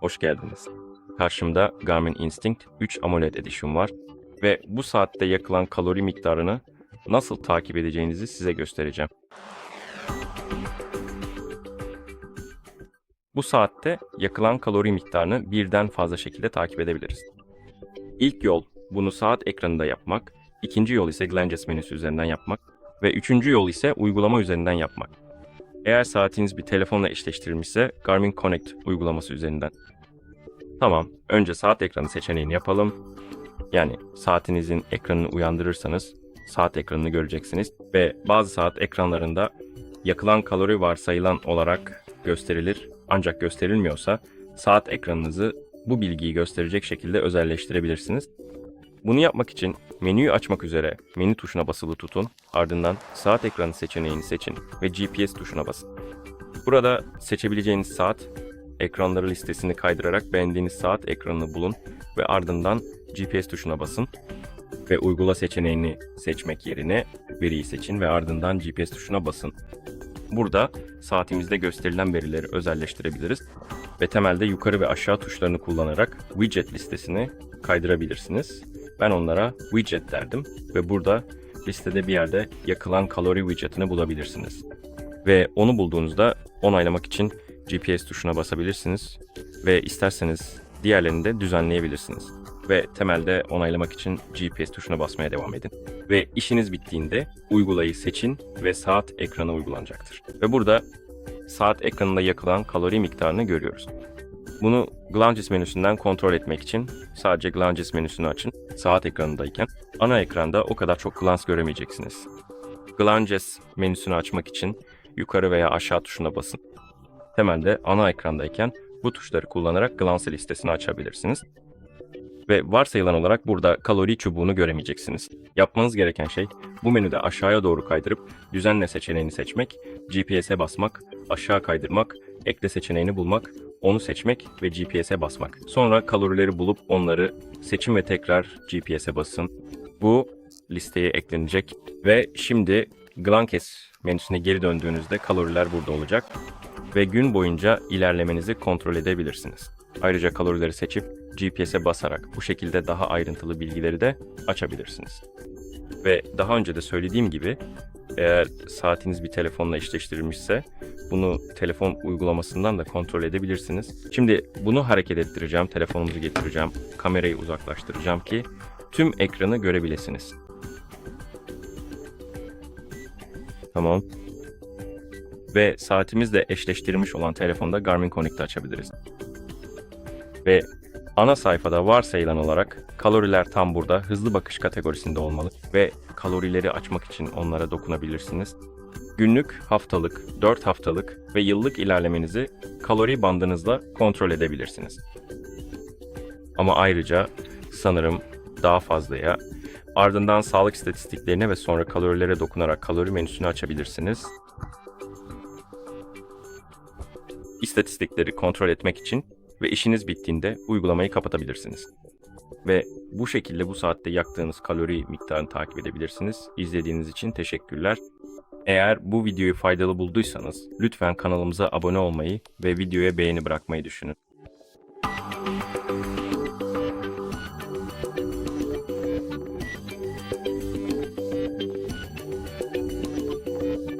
hoş geldiniz. Karşımda Garmin Instinct 3 AMOLED Edition var ve bu saatte yakılan kalori miktarını nasıl takip edeceğinizi size göstereceğim. Bu saatte yakılan kalori miktarını birden fazla şekilde takip edebiliriz. İlk yol bunu saat ekranında yapmak, ikinci yol ise Glanges menüsü üzerinden yapmak ve üçüncü yol ise uygulama üzerinden yapmak. Eğer saatiniz bir telefonla eşleştirilmişse Garmin Connect uygulaması üzerinden. Tamam, önce saat ekranı seçeneğini yapalım. Yani saatinizin ekranını uyandırırsanız saat ekranını göreceksiniz ve bazı saat ekranlarında yakılan kalori varsayılan olarak gösterilir. Ancak gösterilmiyorsa saat ekranınızı bu bilgiyi gösterecek şekilde özelleştirebilirsiniz. Bunu yapmak için menüyü açmak üzere menü tuşuna basılı tutun, ardından saat ekranı seçeneğini seçin ve GPS tuşuna basın. Burada seçebileceğiniz saat ekranları listesini kaydırarak beğendiğiniz saat ekranını bulun ve ardından GPS tuşuna basın ve uygula seçeneğini seçmek yerine veriyi seçin ve ardından GPS tuşuna basın. Burada saatimizde gösterilen verileri özelleştirebiliriz ve temelde yukarı ve aşağı tuşlarını kullanarak widget listesini kaydırabilirsiniz. Ben onlara widget derdim ve burada listede bir yerde yakılan kalori widgetini bulabilirsiniz. Ve onu bulduğunuzda onaylamak için GPS tuşuna basabilirsiniz ve isterseniz diğerlerini de düzenleyebilirsiniz. Ve temelde onaylamak için GPS tuşuna basmaya devam edin. Ve işiniz bittiğinde uygulayı seçin ve saat ekranı uygulanacaktır. Ve burada saat ekranında yakılan kalori miktarını görüyoruz. Bunu Glanges menüsünden kontrol etmek için sadece Glanges menüsünü açın. Saat ekranındayken ana ekranda o kadar çok glans göremeyeceksiniz. Glanges menüsünü açmak için yukarı veya aşağı tuşuna basın. Temelde ana ekrandayken bu tuşları kullanarak glans listesini açabilirsiniz. Ve varsayılan olarak burada kalori çubuğunu göremeyeceksiniz. Yapmanız gereken şey bu menüde aşağıya doğru kaydırıp düzenle seçeneğini seçmek, GPS'e basmak, aşağı kaydırmak, ekle seçeneğini bulmak, onu seçmek ve GPS'e basmak. Sonra kalorileri bulup onları seçin ve tekrar GPS'e basın. Bu listeye eklenecek ve şimdi Glankes menüsüne geri döndüğünüzde kaloriler burada olacak ve gün boyunca ilerlemenizi kontrol edebilirsiniz. Ayrıca kalorileri seçip GPS'e basarak bu şekilde daha ayrıntılı bilgileri de açabilirsiniz. Ve daha önce de söylediğim gibi eğer saatiniz bir telefonla eşleştirilmişse bunu telefon uygulamasından da kontrol edebilirsiniz. Şimdi bunu hareket ettireceğim, telefonumuzu getireceğim, kamerayı uzaklaştıracağım ki tüm ekranı görebilesiniz. Tamam. Ve saatimizle eşleştirilmiş olan telefonda Garmin Connect'ı açabiliriz. Ve ana sayfada varsayılan olarak kaloriler tam burada hızlı bakış kategorisinde olmalı ve kalorileri açmak için onlara dokunabilirsiniz. Günlük, haftalık, 4 haftalık ve yıllık ilerlemenizi kalori bandınızla kontrol edebilirsiniz. Ama ayrıca sanırım daha fazlaya ardından sağlık istatistiklerine ve sonra kalorilere dokunarak kalori menüsünü açabilirsiniz. İstatistikleri kontrol etmek için ve işiniz bittiğinde uygulamayı kapatabilirsiniz. Ve bu şekilde bu saatte yaktığınız kalori miktarını takip edebilirsiniz. İzlediğiniz için teşekkürler. Eğer bu videoyu faydalı bulduysanız lütfen kanalımıza abone olmayı ve videoya beğeni bırakmayı düşünün.